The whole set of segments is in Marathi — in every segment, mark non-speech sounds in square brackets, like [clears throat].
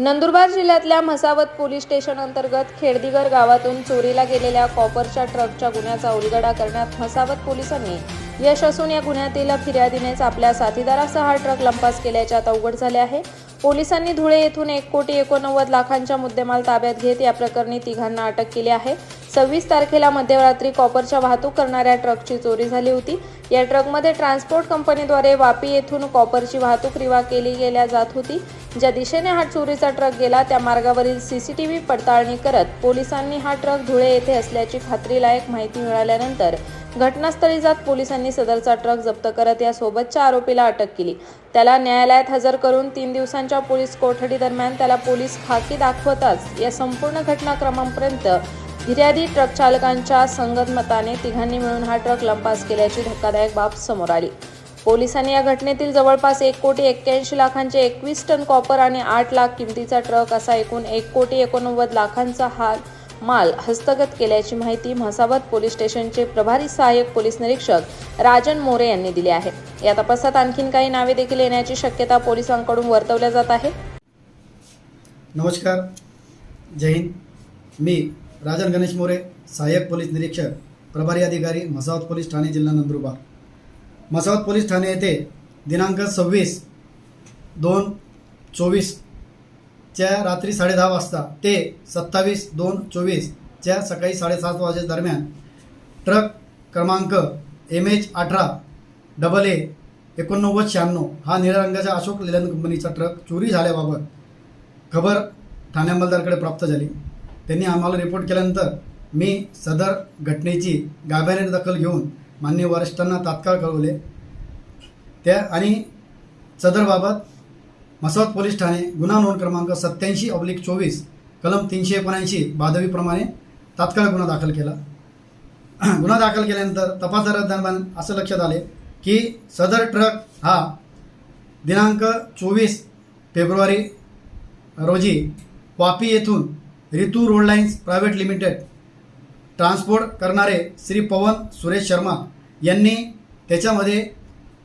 नंदुरबार जिल्ह्यातल्या म्हसावत पोलीस स्टेशन अंतर्गत खेडदिगर गावातून चोरीला गेलेल्या कॉपरच्या ट्रकच्या गुन्ह्याचा उलगडा करण्यात म्हसावत पोलिसांनी यश असून या गुन्ह्यातील फिर्यादीनेच आपल्या साथीदारासह हा ट्रक लंपास केल्याचे आता उघड झाले आहे. पोलिसांनी धुळे येथून एक कोटी एकोणनव्वद लाखांच्या मुद्देमाल ताब्यात घेत या प्रकरणी तिघांना अटक केली आहे. सव्वीस तारखेला मध्यरात्री कॉपरच्या वाहतूक करणाऱ्या ट्रकची चोरी झाली होती. या ट्रकमध्ये ट्रान्सपोर्ट कंपनीद्वारे वापी येथून कॉपरची वाहतूक रिवा केली गेल्या जात होती. ज्या दिशेने हा चोरीचा ट्रक गेला त्या मार्गावरील सीसीटीव्ही पडताळणी करत पोलिसांनी हा ट्रक धुळे येथे असल्याची खात्रीलायक माहिती मिळाल्यानंतर घटनास्थळी जात पोलिसांनी सदरचा ट्रक जप्त करत या सोबतच्या आरोपीला अटक केली. त्याला न्यायालयात हजर करून तीन दिवसांच्या पोलीस कोठडी दरम्यान त्याला पोलीस खाकी दाखवताच या संपूर्ण घटनाक्रमांपर्यंत फिर्यादी ट्रक चालकांच्या संगतमताने तिघांनी मिळून हा ट्रक लंपास केल्याची धक्कादायक बाब समोर आली. पोलिसांनी या घटनेतील जवळपास एक कोटी एक्क्याऐंशी लाखांचे एकवीस टन कॉपर आणि आठ लाख किमतीचा ट्रक असा एकूण एक कोटी एकोणनव्वद लाखांचा हाल माल हस्तगत केल्याची माहिती म्हसावत पोलीस स्टेशनचे प्रभारी सहाय्यक पोलीस निरीक्षक राजन मोरे यांनी दिली आहे. या तपासात आणखीन काही नावे देखील येण्याची शक्यता पोलिसांकडून वर्तवल्या जात आहे. नमस्कार. जय हिंद. मी राजन गणेश मोरे सहाय्यक पोलीस निरीक्षक प्रभारी अधिकारी म्हसावत पोलीस ठाणे जिल्हा नंदुरबार. म्हसावत पोलीस ठाणे येथे दिनांक सव्वीस दोन चोवीस च्या रात्री साडेदहा वाजता ते सत्तावीस दोन चोवीसच्या सकाळी साडेसात वाजे दरम्यान ट्रक क्रमांक एम एच अठरा डबल ए एकोणनव्वद शहाण्णव हा निळ्या रंगाच्या अशोक लेलन कंपनीचा ट्रक चोरी झाल्याबाबत खबर ठाणे अंमलदारकडे प्राप्त झाली. त्यांनी आम्हाला रिपोर्ट केल्यानंतर मी सदर घटनेची गाभ्याने दखल घेऊन मान्य वरिष्ठांना तात्काळ कळवले. त्या आणि सदरबाबत मसावत पोलीस ठाणे गुन्हा नोंद क्रमांक सत्याऐंशी ऑब्लिक चोवीस कलम तीनशे एकोणऐंशी बाधवीप्रमाणे तात्काळ गुन्हा दाखल केला. [clears throat] गुन्हा दाखल केल्यानंतर तपासदारादरम्यान असं लक्षात आले की सदर ट्रक हा दिनांक चोवीस फेब्रुवारी रोजी वापी येथून Ritu road lines private limited transport करणारे श्री पवन सुरेश शर्मा यांनी त्याच्यामध्ये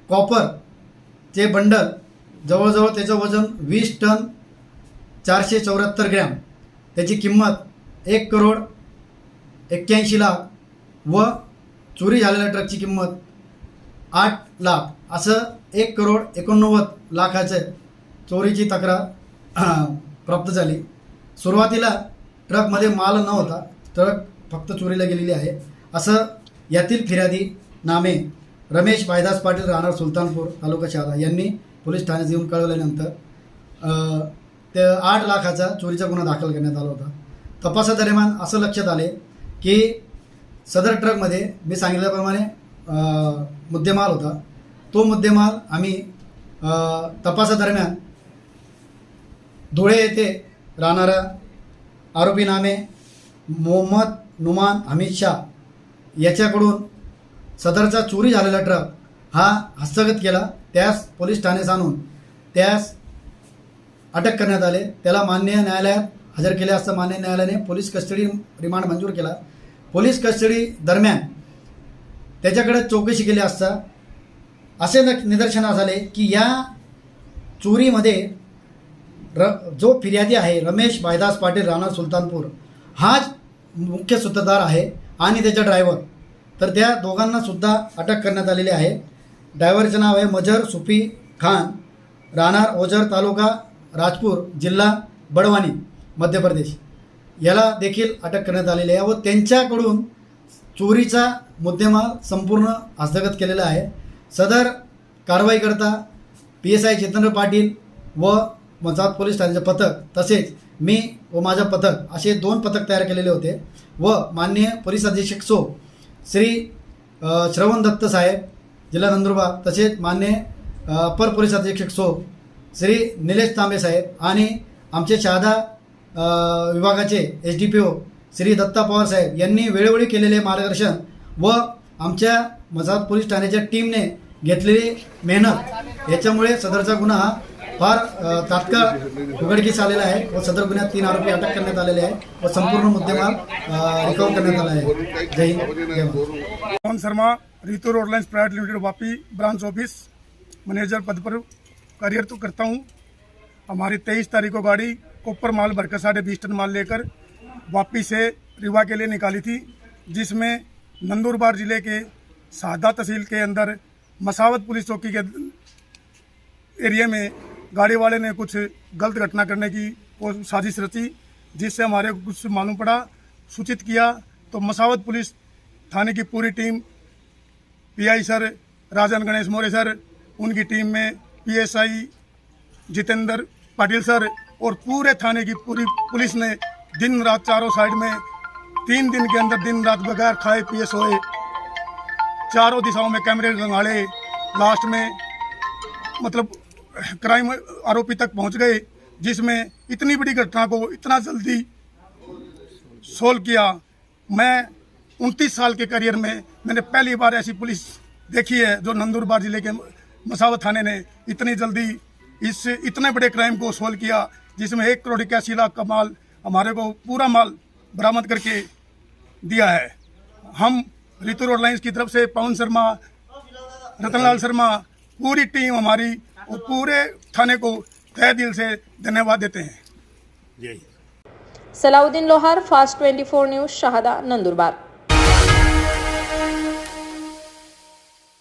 कॉपरचे बंडल जवळजवळ त्याचं वजन वीस टन चारशे चौऱ्याहत्तर ग्रॅम. त्याची किंमत एक करोड एक्क्याऐंशी लाख व चोरी झालेल्या ट्रकची किंमत आठ लाख. असं एक करोड एकोणनव्वद लाखाचं चोरीची तक्रार प्राप्त झाली. सुरुवातीला ट्रकमध्ये माल न होता ट्रक फक्त चोरीला गेलेली आहे. असं यातील फिर्यादी नामे रमेश भाईदास पाटील राहणार सुलतानपूर तालुका शहादा यांनी पोलीस ठाण्यात येऊन कळवल्यानंतर त्या ते आठ लाखाचा चोरीचा गुन्हा दाखल करण्यात आला होता. तपासादरम्यान असं लक्षात आले की सदर ट्रकमध्ये मी सांगितल्याप्रमाणे मुद्देमाल होता. तो मुद्देमाल आम्ही तपासादरम्यान धुळे येथे राहणारा आरोपी नामे मोहम्मद नुमान हमीद शाह याच्याकडून सदरचा चोरी झालेला ट्रक हा हस्तगत केला. त्यास पोलीस ठाण्यास आणून त्यास अटक करण्यात आले. त्याला मान्य न्यायालयात हजर केले असता मान्य न्यायालयाने पोलीस कस्टडी रिमांड मंजूर केला. पोलीस कस्टडी दरम्यान त्याच्याकडे चौकशी केली असता असे न निदर्शनास आले की या चोरीमध्ये र जो फिर्यादी आहे रमेश भायदास पाटील राणा सुलतानपूर हाच मुख्य सूत्रधार आहे आणि त्याचा ड्रायव्हर तर त्या दोघांना सुद्धा अटक करण्यात आलेली आहे. ड्रायव्हरचं नाव आहे मजर सुफी खान. राहणार ओझर तालुका राजपूर जिल्हा बडवानी मध्य प्रदेश. याला देखील अटक करण्यात आलेली आहे व त्यांच्याकडून चोरीचा मुद्देमाल संपूर्ण हस्तगत केलेला आहे. सदर कारवाईकरता P S I Jitendra Patil व मजात पोलीस ठाण्याचे पथक तसेच मी व माझं पथक असे दोन पथक तयार केलेले होते व माननीय पोलीस अधीक्षक सो श्री श्रवण दत्त साहेब जिल्हा नंदुरबार तसेच मान्य अ, अप्पर पोलीस अधीक्षक सो श्री निलेश तांबे साहेब आणि आमचे शहादा विभागाचे H D P O Shri Datta Pawar साहेब यांनी वेळोवेळी केलेले मार्गदर्शन व आमच्या मजात पोलीस ठाण्याच्या टीमने घेतलेली मेहनत याच्यामुळे सदरचा गुन्हा हा फार तात्काळ उघडकीस आलेला आहे व सदर गुन्ह्यात तीन आरोपी अटक करण्यात आलेले आहे व संपूर्ण मुद्देमाल रिकव्हर करण्यात आला आहे. Jai Hind. Pavan Sharma, Ritu road lines private limited, Vapi branch office. Manager पद पर कार्यरत करता हूँ। हमारी तेईस तारीख को गाड़ी कोपर माल भरकर साढ़े बीस टन माल लेकर वापी से रीवा के लिए निकाली थी, जिसमें नंदुरबार ज़िले के सादा तहसील के अंदर मसावत पुलिस चौकी के एरिया में गाड़ी वाले ने कुछ गलत घटना करने की साजिश रची, जिससे हमारे कुछ मालूम पड़ा, सूचित किया तो मसावत पुलिस थाने की पूरी team, PI sir, Rajan Ganesh Maurya sir, उनकी टीम में पीएसआई जितेंद्र पाटिल सर और पूरे थाने की पूरी पुलिस ने दिन रात चारों साइड में तीन दिन के अंदर दिन रात बगैर खाए पिए सोए। चारों दिशाओं में कैमरे लगाड़े लास्ट में मतलब क्राइम आरोपी तक पहुँच गए, जिसमें इतनी बड़ी घटना को इतना जल्दी सोल्व किया। मैं उनतीस साल के करियर में मैंने पहली बार ऐसी पुलिस देखी है जो नंदुरबार ज़िले के मसावत थाने ने इतनी जल्दी इस इतने बड़े क्राइम को सोल्व किया जिसमें एक करोड़ इक्यासी लाख का माल हमारे को पूरा माल बरामद करके दिया है। हम ऋतु रोड लाइन्स की तरफ़ से पवन शर्मा रतनलाल शर्मा पूरी टीम हमारी और पूरे थाने को तय दिल से धन्यवाद देते हैं। जय Salauddin Lohar fast twenty four news Shahada Nandurbar.